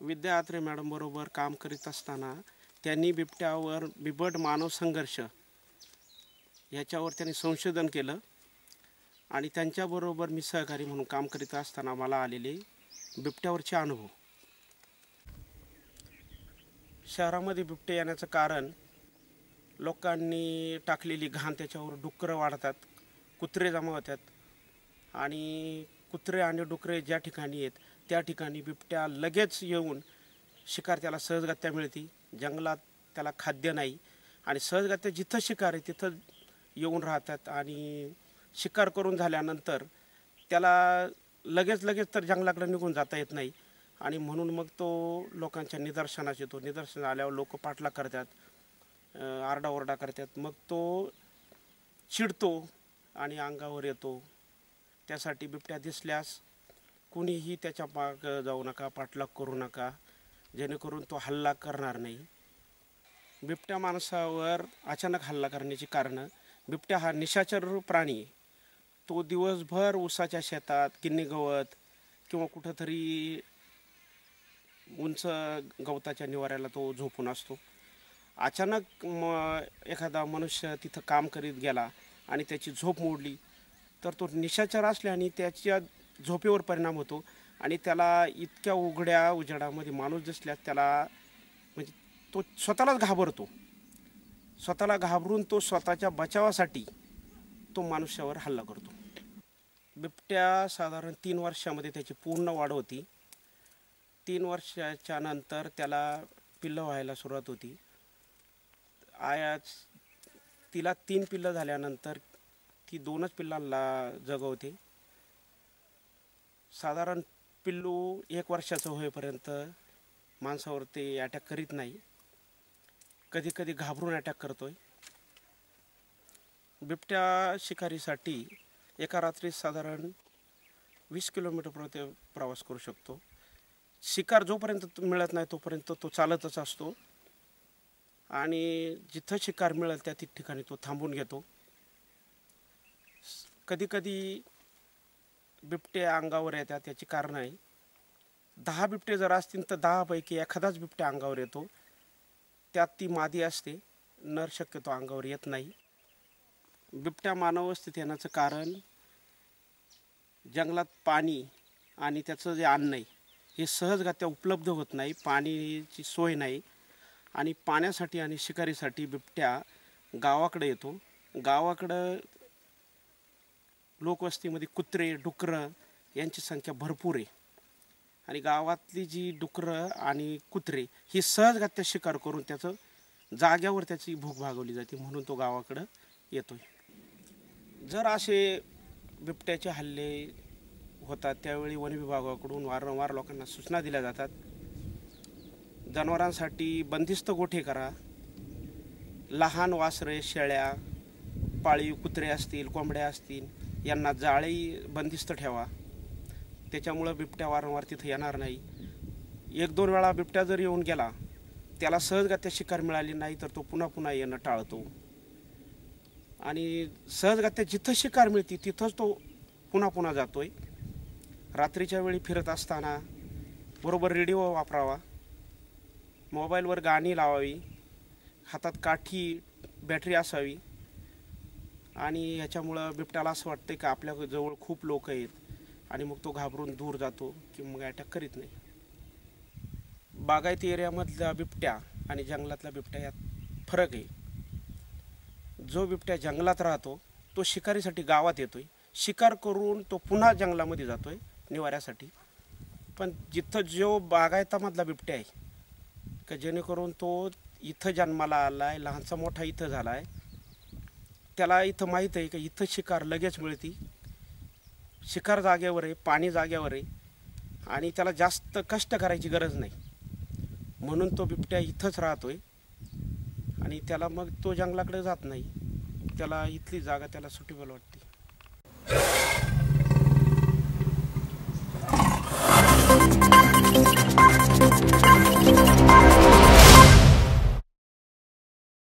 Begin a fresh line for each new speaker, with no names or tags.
विद्या Atre madam बरोबर काम करीत असताना त्यांनी बिबट्यावर बिबट मानव संघर्ष याच्यावर त्यांनी संशोधन केलं आणि त्यांच्याबरोबर मी सहकारी म्हणून काम करीत असताना मला आलेले बिबट्यावरचे अनुभव. शहरामध्ये बिबटे येण्याचं कारण लोकांनी टाकलेली घाण त्याच्यावर डुकरं वाढतात कुत्रे जमा होतात. आणि कुत्रे आणि डुकरे ज्या ठिकाणी आहेत त्या ठिकाणी बिबट्या लगेच येऊन शिकार त्याला सहजगत्या मिळते. जंगलात त्याला खाद्य नाही. आणि सहजगत्या जिथं शिकार आहे तिथं येऊन राहतात. आणि शिकार करून झाल्यानंतर त्याला लगेच लगेच तर जंगलाकडे निघून जाता येत नाही. आणि म्हणून मग तो लोकांच्या निदर्शनास येतो निदर्शन आल्यावर लोक पाठला करतात आरडाओरडा करतात. मग तो चिडतो आणि अंगावर येतो. त्यासाठी बिबट्या दिसल्यास कुणीही त्याच्या माग जाऊ नका पाठलाग करू नका. जेणेकरून तो हल्ला करणार नाही. बिबट्या माणसावर अचानक हल्ला करण्याची कारणं बिबट्या हा निशाचर प्राणी आहे. तो दिवसभर ऊसाच्या शेतात गिन्नी गवत किंवा कुठंतरी उंच गवताच्या निवाऱ्याला तो झोपून असतो. अचानक म एखादा मनुष्य तिथं काम करीत गेला आणि त्याची झोप मोडली तर तो निशाचर असल्याने त्याच्या झोपेवर परिणाम होतो आणि त्याला इतक्या उघड्या उजेडामध्ये माणूस दिसल्यास त्याला म्हणजे तो स्वतःलाच घाबरतो. स्वतःला घाबरून तो स्वतःच्या बचावासाठी तो मनुष्यावर हल्ला करतो. बिबट्या साधारण तीन वर्षामध्ये त्याची पूर्ण वाढ होती. तीन वर्षाच्या नंतर त्याला पिल्लं व्हायला सुरुवात होती. आयाच तिला तीन पिल्लं झाल्यानंतर ती दोनच पिल्लांना जगवते. साधारण पिल्लू एक वर्षाचं होईपर्यंत माणसावर ते अटॅक करीत नाही. कधी कधी घाबरून अटॅक करतो आहे बिबट्या शिकारीसाठी एका रात्री साधारण वीस किलोमीटरपर्यंत प्रवास करू शकतो. शिकार जोपर्यंत मिळत नाही तोपर्यंत तो चालतच असतो. आणि जिथं शिकार मिळेल त्या ठिकाणी तो थांबून घेतो. कधीकधी बिबटे अंगावर येतात त्याची कारणं आहे. दहा बिबटे जर असतील तर दहापैकी एखादाच बिबट्या अंगावर येतो. त्यात ती मादी असते. नर शक्यतो अंगावर येत नाही. बिबट्या मानव येण्याचं कारण जंगलात पाणी आणि त्याचं जे अन्न आहे हे सहजगत्या उपलब्ध होत नाही पाणीची सोय नाही आणि पाण्यासाठी आणि शिकारीसाठी बिबट्या गावाकडे येतो. गावाकडं लोकवस्तीमध्ये कुत्रे डुकरं यांची संख्या भरपूर आहे. आणि गावातली जी डुकरं आणि कुत्रे ही सहजगत्या शिकार करून त्याचं जाग्यावर त्याची भूक भागवली जाते म्हणून तो गावाकडं येतो जर असे बिबट्याचे हल्ले होतात त्यावेळी वन विभागाकडून वारंवार लोकांना सूचना दिल्या जातात. जनावरांसाठी बंदिस्त गोठे करा. लहान वासरे शेळ्या पाळीव कुत्रे असतील कोंबड्या असतील यांना जाळी बंदिस्त ठेवा. त्याच्यामुळं बिबट्या वारंवार तिथं येणार नाही. एक दोन वेळा बिबट्या जर येऊन गेला त्याला सहजगत्या शिकार मिळाली नाही तर तो पुन्हा पुन्हा येणं टाळतो. आणि सहजगत्या जिथं शिकार मिळते तिथंच तो पुन्हा पुन्हा जातोय. रात्रीच्या वेळी फिरत असताना बरोबर रेडिओ वापरावा. मोबाईलवर गाणी लावावी. हातात काठी बॅटरी असावी. आणि ह्याच्यामुळं बिबट्याला असं वाटतं की आपल्या जवळ खूप लोक आहेत आणि मग तो घाबरून दूर जातो की मग अटॅक करीत नाही. बागायती एरियामधल्या बिबट्या आणि जंगलातल्या बिबट्या यात फरक आहे. जो बिबट्या जंगलात राहतो तो शिकारीसाठी गावात येतोय. शिकार करून तो पुन्हा जंगलामध्ये जातोय. निवाऱ्यासाठी. पण जिथं जो बागायतामधला बिबट्या आहे. का जेणेकरून तो इथं जन्माला आला आहे लहानसा मोठा इथं झाला आहे त्याला इथं माहीत आहे का इथं शिकार लगेच मिळते. शिकार जागेवर आहे पाणी जाग्यावर आहे. आणि त्याला जास्त कष्ट करायची गरज नाही. म्हणून तो बिबट्या इथंच राहतो आहे आणि त्याला मग तो जंगलाकडे जात नाही. त्याला इथली जागा त्याला सुटेबल वाटते.